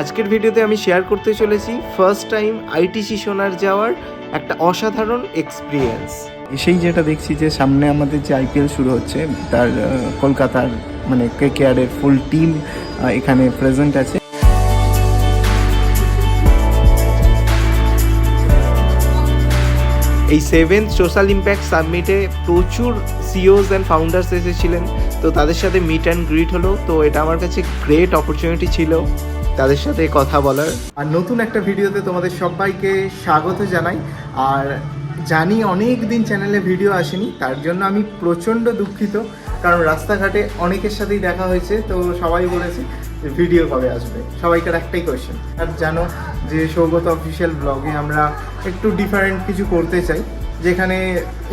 আজকের ভিডিওতে আমি শেয়ার করতে চলেছি ফার্স্ট টাইম আইটিসি সোনার যাওয়ার একটা অসাধারণ এক্সপিরিয়েন্স সেই যেটা দেখছি যে সামনে আমাদের যে আইপিএল শুরু হচ্ছে, তার কলকাতার মানে কে কেয়ারের ফুল টিম এখানে প্রেজেন্ট আছে। এই সেভেন সোশ্যাল ইম্প্যাক্ট সাবমিটে প্রচুর সিওস অ্যান্ড ফাউন্ডার্স এসেছিলেন। তো তাদের সাথে মিট অ্যান্ড গ্রিট হলো। তো এটা আমার কাছে গ্রেট অপরচুনিটি ছিল তাদের সাথে কথা বলার। আর নতুন একটা ভিডিওতে তোমাদের সবাইকে স্বাগত জানাই। আর জানি অনেক দিন চ্যানেলে ভিডিও আসেনি, তার জন্য আমি প্রচণ্ড দুঃখিত। কারণ রাস্তাঘাটে অনেকের সাথেই দেখা হয়েছে, তো সবাই বলেছে যে ভিডিও কবে আসবে। সবাইকার একটাই কোয়েশ্চেন আর জানো যে সৌগত অফিসিয়াল ব্লগে আমরা একটু ডিফারেন্ট কিছু করতে চাই, যেখানে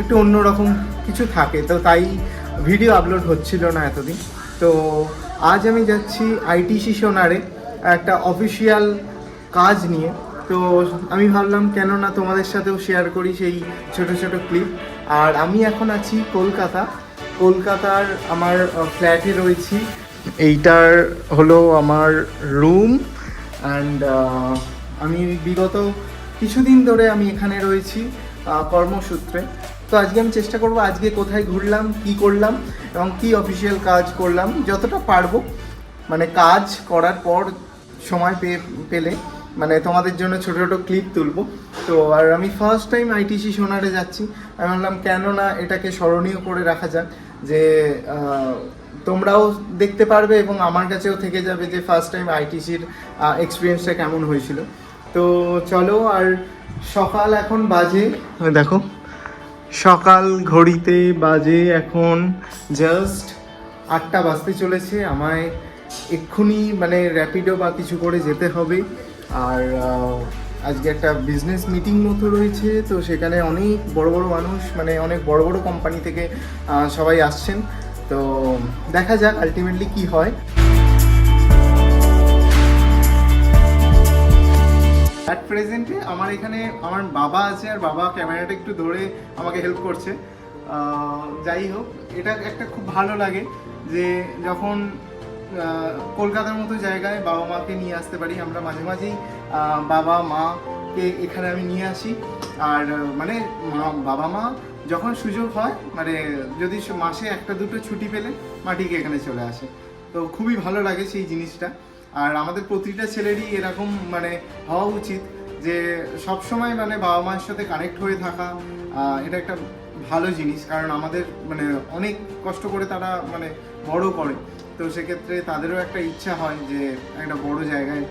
একটু অন্যরকম কিছু থাকে। তো তাই ভিডিও আপলোড হচ্ছিল না এতদিন। তো আজ আমি যাচ্ছি আইটিসি সোনারে একটা অফিসিয়াল কাজ নিয়ে। তো আমি ভাবলাম, কেন না তোমাদের সাথেও শেয়ার করি সেই ছোট ছোট ক্লিপ আর আমি এখন আছি কলকাতা। কলকাতার আমার ফ্ল্যাটে রয়েছি। এইটার হলো আমার রুম অ্যান্ড আমি বিগত কিছুদিন ধরে আমি এখানে রয়েছি কর্মসূত্রে। তো আজকে আমি চেষ্টা করব আজকে কোথায় ঘুরলাম, কি করলাম এবং কি অফিসিয়াল কাজ করলাম, যতটা পারব। মানে কাজ করার পর সময় পেয়ে, পেলে মানে তোমাদের জন্য ছোটো ছোটো ক্লিপ তুলবো। তো আর আমি ফার্স্ট টাইম আইটিসি সোনারে যাচ্ছি। আমি ভাবলাম কেন না এটাকে স্মরণীয় করে রাখা যাক। যে তোমরাও দেখতে পারবে এবং আমার কাছেও থেকে যাবে যে ফার্স্ট টাইম আইটিসির এক্সপিরিয়েন্সটা কেমন হয়েছিল। তো চলো, আর সকাল এখন বাজে। দেখো, সকাল ঘড়িতে বাজে এখন জাস্ট আটটা বাজতে চলেছে। আমায় এক্ষুনি মানে র্যাপিডো বা কিছু করে যেতে হবে। আর আজকে একটা বিজনেস মিটিং মতো রয়েছে, তো সেখানে অনেক বড় বড় মানুষ মানে অনেক বড় বড় কোম্পানি থেকে সবাই আসছেন। তো দেখা যাক আলটিমেটলি কি হয়। অ্যাট প্রেজেন্টে আমার এখানে আমার বাবা আছে, আর বাবা ক্যামেরাটা একটু ধরে আমাকে হেল্প করছে। যাই হোক, এটা একটা খুব ভালো লাগে যে যখন কলকাতার মতো জায়গায় বাবা মাকে নিয়ে আসতে পারি, আমরা মাঝে মাঝেই বাবা মাকে এখানে আমি নিয়ে আসি। আর মানে মা, বাবা, মা, যখন সুযোগ হয় মানে যদি মাসে একটা, দুটো ছুটি পেলে মাটিকে এখানে চলে আসে। তো খুবই ভালো লাগে সেই জিনিসটা। আর আমাদের প্রতিটা ছেলেরই এরকম মানে হওয়া উচিত যে সব সময় মানে বাবা মায়ের সাথে কানেক্ট হয়ে থাকা এটা একটা ভালো জিনিস। কারণ আমাদের মানে অনেক কষ্ট করে তারা মানে বড় করে। তো সেক্ষেত্রে তাদেরও একটা ইচ্ছা হয় যে, একটা বড় জায়গায়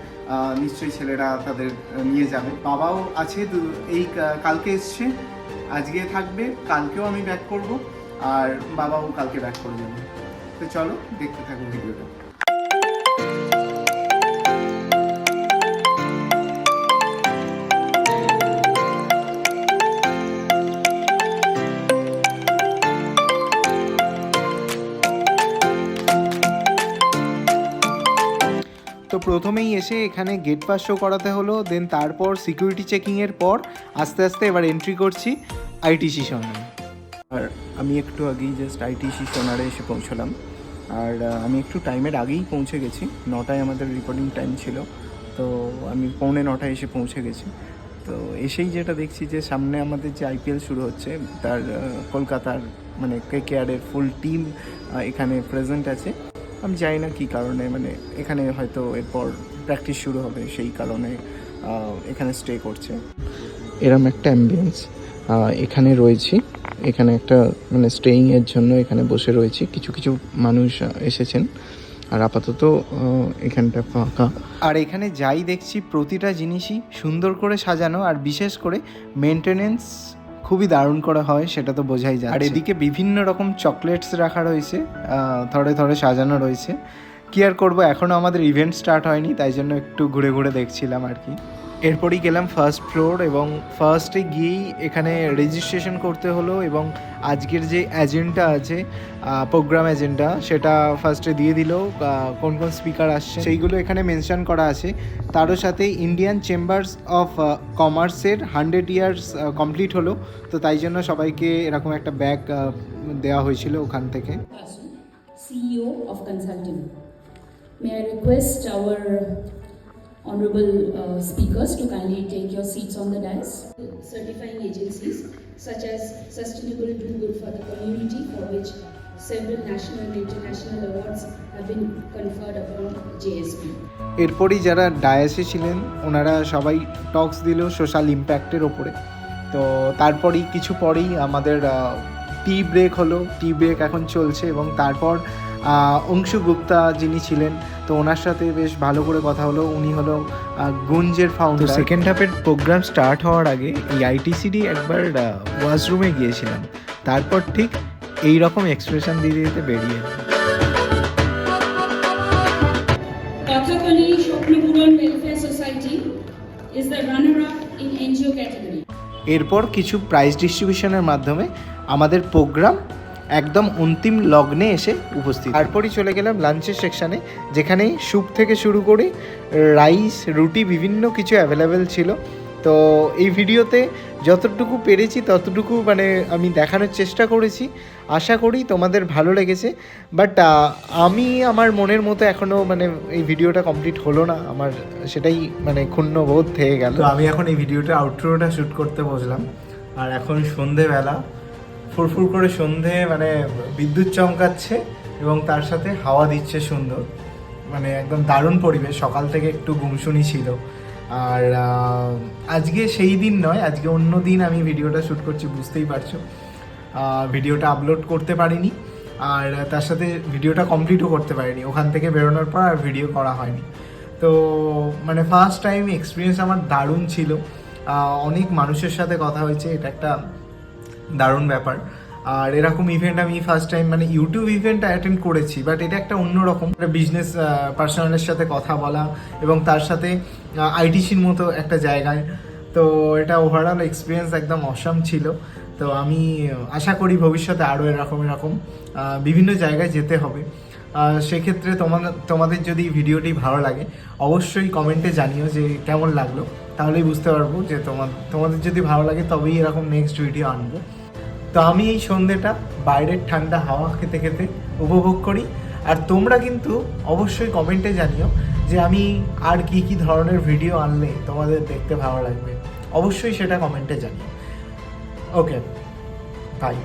নিশ্চয়ই ছেলেরা তাদের নিয়ে যাবে। বাবাও আছে এই কালকে এসছে। আজকে থাকবে, কালকেও আমি ব্যাক করব, আর বাবাও কালকে ব্যাক করে যাবে। তো চলো, দেখতে থাকুন ভিডিওটা। তো প্রথমেই এসে এখানে গেট পাস শো করাতে হলো দেন তারপর সিকিউরিটি চেকিংয়ের পর আস্তে আস্তে এবার এন্ট্রি করছি আইটিসি সোনার আর আমি একটু আগেই জাস্ট আইটিসি সোনারে এসে পৌঁছলাম। আর আমি একটু টাইমের আগেই পৌঁছে গেছি। নটায় আমাদের রিপোর্টিং টাইম ছিল। তো আমি পৌনে নটায় এসে পৌঁছে গেছি। তো এসেই যেটা দেখছি যে সামনে আমাদের যে আইপিএল শুরু হচ্ছে, তার কলকাতার মানে কে কেয়ারের ফুল টিম এখানে প্রেজেন্ট আছে। আমি জানি না কী কারণে মানে এখানে হয়তো এরপর প্র্যাকটিস শুরু হবে সেই কারণে এখানে স্টে করছে। এরম একটা অ্যাম্বিয়েন্স এখানে রয়েছি। এখানে একটা মানে স্টেইং এর জন্য এখানে বসে রয়েছি। কিছু কিছু মানুষ এসেছেন। আর আপাতত এখানটা ফাঁকা। আর এখানে যাই দেখছি, প্রতিটা জিনিসই সুন্দর করে সাজানো, আর বিশেষ করে মেনটেনেন্স খুবই দারুণ করে হয়, সেটা তো বোঝাই যায় আর এদিকে বিভিন্ন রকম চকলেটস রাখা রয়েছে থরে থরে সাজানো রয়েছে। কি আর করব এখনও আমাদের ইভেন্ট স্টার্ট হয়নি, তাই জন্য একটু ঘুরে ঘুরে দেখছিলাম আর কি। এরপরই গেলাম ফার্স্ট ফ্লোর এবং ফার্স্টে গিয়েই এখানে রেজিস্ট্রেশন করতে হলো এবং আজকের যে এজেন্ডা আছে প্রোগ্রাম এজেন্ডা সেটা ফার্স্টে দিয়ে দিল কোন কোন স্পিকার আসছে, সেইগুলো এখানে মেনশন করা আছে। তারও সাথে ইন্ডিয়ান চেম্বার্স অফ কমার্সের হান্ড্রেড ইয়ার্স কমপ্লিট হলো। তো তাই জন্য সবাইকে এরকম একটা ব্যাগ দেওয়া হয়েছিল ওখান থেকে। CEO of Consulting. May I request our honorable uh, speakers to kindly take your seats on the dais. Certifying agencies such as Sustainable Do Good for the Community, for which several national and international awards have been conferred upon JSP. এরপরই যারা ডায়াসে ছিলেন ওনারা সবাই টক্স দিল social ইম্প্যাক্টের ওপরে তো তারপরেই কিছু পরেই আমাদের টি ব্রেক হলো টি ব্রেক এখন চলছে এবং তারপর অংশু গুপ্তা যিনি ছিলেন তো ওনার সাথে বেশ ভালো করে কথা হলো উনি হলো গুঞ্জের ফাউন্ডার সেকেন্ড হাফের প্রোগ্রাম স্টার্ট হওয়ার আগে এই আইটিসিডি একবার ওয়াশরুমে গিয়েছিলাম তারপর ঠিক এই রকম এক্সপ্রেশন দিয়ে দিতে বেরিয়ে। Kathakali Shoknapuran Welfare Society is the runner-up in NGO category. এরপর কিছু প্রাইজ ডিস্ট্রিবিউশনের মাধ্যমে আমাদের প্রোগ্রাম একদম অন্তিম লগ্নে এসে উপস্থিত। তারপরই চলে গেলাম লাঞ্চের সেকশানে যেখানে স্যুপ থেকে শুরু করে রাইস, রুটি, বিভিন্ন কিছু অ্যাভেলেবেল ছিল। তো এই ভিডিওতে যতটুকু পেরেছি, ততটুকু মানে আমি দেখানোর চেষ্টা করেছি। আশা করি তোমাদের ভালো লেগেছে। বাট আমি আমার মনের মতো এখনও মানে এই ভিডিওটা কমপ্লিট হলো না। আমার সেটাই মানে ক্ষুণ্ণ বোধ থেকে গেল। আমি এখন এই ভিডিওটা আউটরোটা শ্যুট করতে বসলাম। আর এখন সন্ধেবেলা। ফুরফুর করে সন্ধে মানে বিদ্যুৎ চমকাচ্ছে এবং তার সাথে হাওয়া দিচ্ছে সুন্দর। মানে একদম দারুণ পরিবেশ। সকাল থেকে একটু গুমশুনি ছিল। আর আজকে সেই দিন নয়, আজকে অন্য দিন আমি ভিডিওটা শ্যুট করছি, বুঝতেই পারছ। ভিডিওটা আপলোড করতে পারিনি। আর তার সাথে ভিডিওটা কমপ্লিটও করতে পারিনি। ওখান থেকে বেরোনোর পর আর ভিডিও করা হয়নি। তো মানে ফার্স্ট টাইম এক্সপিরিয়েন্স আমার দারুণ ছিল। অনেক মানুষের সাথে কথা হয়েছে। এটা একটা দারুণ ব্যাপার। আর এরকম ইভেন্ট আমি ফার্স্ট টাইম মানে ইউটিউব ইভেন্ট অ্যাটেন্ড করেছি বাট এটা একটা অন্যরকম একটা বিজনেস পার্সোনালের সাথে কথা বলা এবং তার সাথে আইটিসির মতো একটা জায়গায়। তো এটা ওভারঅল এক্সপিরিয়েন্স একদম অসাম ছিল। তো আমি আশা করি ভবিষ্যতে আরও এরকম এরকম বিভিন্ন জায়গায় যেতে হবে। সেক্ষেত্রে তোমাদের তোমাদের যদি ভিডিওটি ভালো লাগে, অবশ্যই কমেন্টে জানিও যে কেমন লাগল। তাহলেই বুঝতে পারব যে তোমার তোমাদের যদি ভালো লাগে তবেই এরকম নেক্সট ভিডিও আনব। তো আমি এই সন্ধ্যেটা বাইরের ঠান্ডা হাওয়া খেতে খেতে উপভোগ করি। আর তোমরা কিন্তু অবশ্যই কমেন্টে জানিও যে আমি আর কি কি ধরনের ভিডিও আনলে তোমাদের দেখতে ভালো লাগবে। অবশ্যই সেটা কমেন্টে জানিও। Okay bye